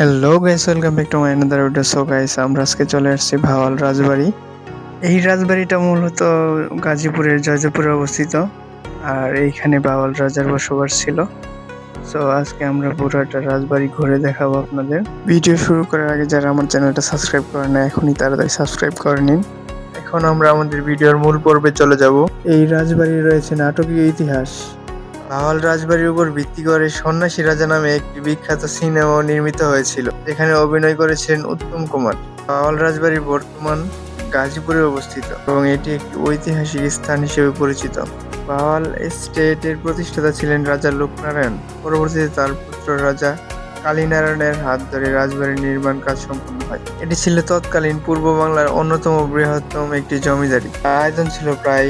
Hello guys welcome back to my another video so guys আমরা আজকে চলে আসছি ভাওয়াল রাজবাড়ি। এই রাজবাড়িটা মূলত গাজীপুরের জয়দেবপুরে অবস্থিত। আর এইখানে বাওয়াল রাজার বসবাস ছিল। সো আজকে আমরা পুরোটা রাজবাড়ি ঘুরে দেখাবো আপনাদের। ভিডিও শুরু করার আগে যারা আমার চ্যানেলটা সাবস্ক্রাইব করে না এখনই তাড়াতাড়ি সাবস্ক্রাইব করে নিন। এখন আমরা আমাদের ভিডিওর মূল পর্বে চলে যাব। এই রাজবাড়ির রয়েছে নাটকীয় ইতিহাস। ভাওয়াল রাজবাড়ির উপর ভিত্তি করে সন্ন্যাসী রাজা নামে একটি বিখ্যাত সিনেমাও নির্মিত হয়েছিল। যেখানে অভিনয় করেছিলেন উত্তম কুমার। ভাওয়াল রাজবাড়ি বর্তমান গাজীপুরে অবস্থিত এবং এটি একটি ঐতিহাসিক স্থান হিসেবে পরিচিত। ভাওয়াল এস্টেটের প্রতিষ্ঠাতা ছিলেন রাজা লোকনারায়ণ। পরবর্তীতে তার পুত্র রাজা কালীনারায়ণের হাত ধরে রাজবাড়ির নির্মাণ কাজ সম্পন্ন হয়। এটি ছিল তৎকালীন পূর্ব বাংলার অন্যতম বৃহত্তম একটি জমিদারি। আয়তন ছিল প্রায়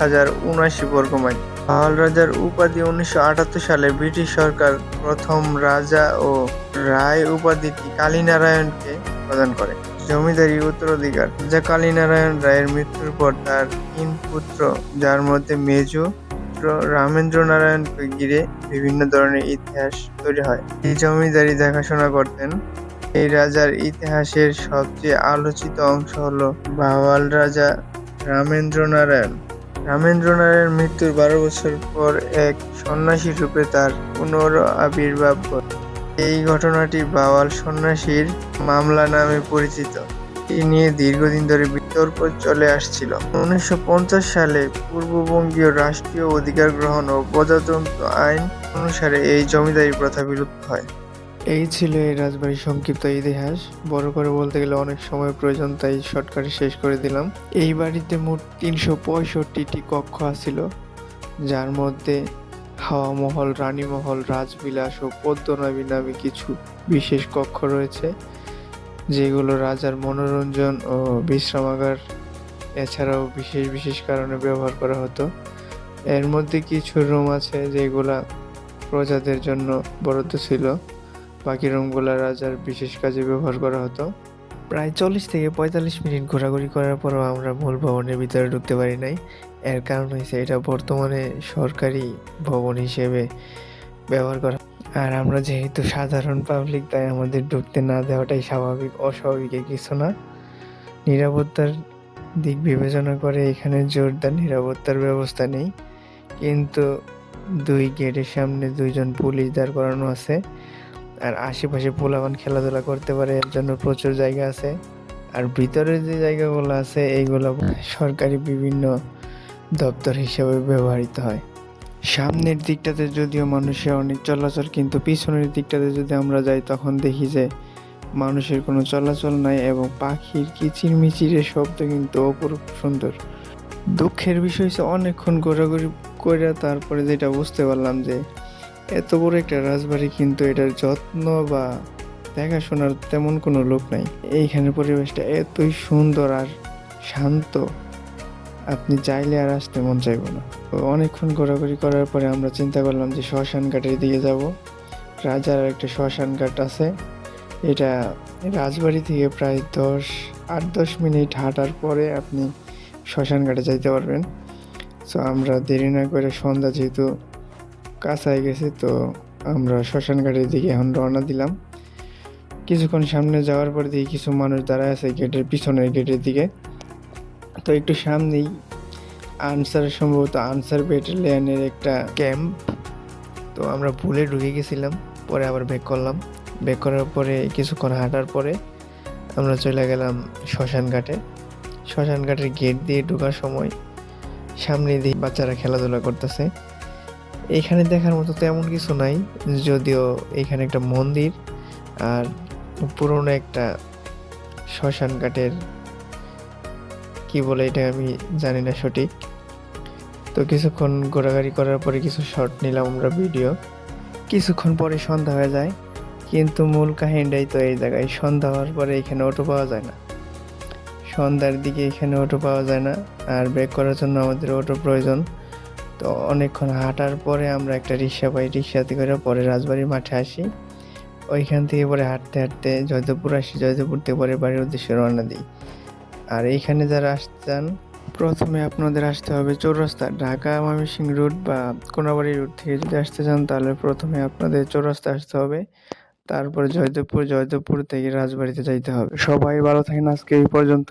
হাজার উনআশি বর্গ মাইল। পাল রাজার উপাধি উনিশশো আটাত্তর সালে ব্রিটিশ সরকার প্রথম রাজা ও রায় উপাধিটি কালীনারায়ণকে প্রদান করে। জমিদারি উত্তরাধিকার। রাজা কালীনারায়ণ রায়ের মৃত্যুর পর তার তিন পুত্র, যার মধ্যে মেজো রামেন্দ্র নারায়ণকে ঘিরে বিভিন্ন ধরনের ইতিহাস তৈরি হয়। এই জমিদারি দেখাশোনা করতেন। এই রাজার ইতিহাসের সবচেয়ে আলোচিত অংশ হলো ভাওয়াল রাজা রামেন্দ্র নারায়ণ রামেন্দ্র নারায়ণ মৃত্যুর বারো বছর পর এক সন্ন্যাসী রূপে তার পুনর আবির্ভাব এই ঘটনাটি বাওয়াল সন্ন্যাসীর মামলা নামে পরিচিত। এই নিয়ে দীর্ঘদিন ধরে বিতর্ক চলে আসছিল। উনিশশো পঞ্চাশ সালে পূর্ববঙ্গীয় রাষ্ট্রীয় অধিকার গ্রহণ ও প্রজাতন্ত্র আইন অনুসারে এই জমিদারি প্রথা বিলুপ্ত হয়। এই ছিল এই রাজবাড়ির সংক্ষিপ্ত ইতিহাস। বড় করে বলতে গেলে অনেক সময় প্রয়োজন, তাই শর্টকাটে শেষ করে দিলাম। এই বাড়িতে মোট তিনশো পঁয়ষট্টিটি কক্ষ আছিল, যার মধ্যে হাওয়া মহল রানীমহল রাজবিলাস ও পদ্মনাভী নামে কিছু বিশেষ কক্ষ রয়েছে, যেগুলো রাজার মনোরঞ্জন ও বিশ্রামাগার, এছাড়াও বিশেষ বিশেষ কারণে ব্যবহার করা হতো। এর মধ্যে কিছু রুম আছে, যেগুলা প্রজাদের জন্য বরাদ্দ ছিল। বাকি রুমগুলো রাজার বিশেষ কাজে ব্যবহার করা হতো। প্রায় চল্লিশ থেকে পঁয়তাল্লিশ মিনিট ঘোরাঘুরি করার পরও আমরা মূল ভবনের ভিতরে ঢুকতে পারি নাই। এর কারণ হয়েছে এটা বর্তমানে সরকারি ভবন হিসেবে ব্যবহার করা। আর আমরা যেহেতু সাধারণ পাবলিক তাই আমাদের ঢুকতে না দেওয়াটাই স্বাভাবিক অস্বাভাবিকের কিছু না। নিরাপত্তার দিক বিবেচনা করে এখানে জোরদার নিরাপত্তার ব্যবস্থা নেই। কিন্তু দুই গেটের সামনে দুইজন পুলিশ দাঁড় করানো আছে। আর আশেপাশে পোলাপান খেলাধুলা করতে পারে, এর জন্য প্রচুর জায়গা আছে। আর ভিতরে যে জায়গাগুলো আছে, এইগুলো সরকারি বিভিন্ন দপ্তর হিসেবে ব্যবহৃত হয়। সামনের দিকটাতে যদিও মানুষের অনেক চলাচল, কিন্তু পিছনের দিকটাতে যদি আমরা যাই, তখন দেখি যে মানুষের কোনো চলাচল নাই এবং পাখির কিচিরমিচিরের শব্দ কিন্তু অপরূপ সুন্দর। দুঃখের বিষয় হচ্ছে অনেকক্ষণ ঘোরাঘুরি করে তারপরে যেটা বুঝতে পারলাম যে এত বড় একটা রাজবাড়ি কিন্তু এটার যত্ন বা দেখাশোনার তেমন কোনো লোক নাই। এইখানের পরিবেশটা এতই সুন্দর আর শান্ত। আপনি চাইলে আর আসতে মন চাইব না। তো অনেকক্ষণ ঘোরাঘুরি করার পরে আমরা চিন্তা করলাম যে শ্মশান ঘাটের দিকে যাব। রাজার একটা শ্মশান ঘাট আছে। এটা রাজবাড়ি থেকে প্রায় দশ, আট, দশ মিনিট হাঁটার পরে আপনি শ্মশান ঘাটে যাইতে পারবেন। সো আমরা দেরি না করে সন্ধ্যা যেহেতু কাছায় গেছে, তো আমরা শ্মশান ঘাটের দিকে এখন রওনা দিলাম। কিছুক্ষণ সামনে যাওয়ার পর দেখি কিছু মানুষ দাঁড়ায় আছে গেটের পিছনের গেটের দিকে। তো একটু সামনেই আনসার, সম্ভবত আনসার ব্যাটালিয়ানের একটা ক্যাম্প। তো আমরা ভুলে ঢুকে গেছিলাম, পরে আবার ব্যাক করলাম। ব্যাক করার পরে কিছুক্ষণ হাঁটার পরে আমরা চলে গেলাম শ্মশান ঘাটে। শ্মশান ঘাটের গেট দিয়ে ঢোকার সময় সামনে দিয়ে বাচ্চারা খেলাধুলা করতেছে। এখানে দেখার মতো তেমন কিছু নাই, যদিও এখানে একটা মন্দির আর পুরনো একটা শ্মশান ঘাটের কি বলে এটা আমি জানি না সঠিক। তো কিছুক্ষণ ঘোরাঘুরি করার পরে কিছু শর্ট নিলাম আমরা ভিডিও কিছুক্ষণ পরে সন্ধ্যা হয়ে যায়, কিন্তু মূল কাহিনীটাই তো এই জায়গায়, সন্ধ্যা হওয়ার পরে এখানে অটো পাওয়া যায় না। সন্ধ্যার দিকে এখানে অটো পাওয়া যায় না, আর ব্রেক করার জন্য আমাদের অটো প্রয়োজন। তো অনেকক্ষণ হাঁটার পরে আমরা একটা রিক্সা পাই, রিক্সাতে করে পরে রাজবাড়ির মাঠে আসি। ওইখান থেকে পরে হাঁটতে হাঁটতে জয়দেবপুর আসি, জয়দেবপুর থেকে পরে বাড়ির উদ্দেশ্যে রওনা দিই। আর এইখানে যারা আসতে চান প্রথমে আপনাদের আসতে হবে চৌরাস্তা, ঢাকা ময়মনসিংহ রুট বা কোনাবাড়ি রুট থেকে যদি আসতে চান, তাহলে প্রথমে আপনাদের চৌরাস্তা আসতে হবে। তারপরে জয়দেবপুর জয়দেবপুর থেকে রাজবাড়িতে যাইতে হবে। সবাই ভালো থাকেন, আজকে এই পর্যন্ত।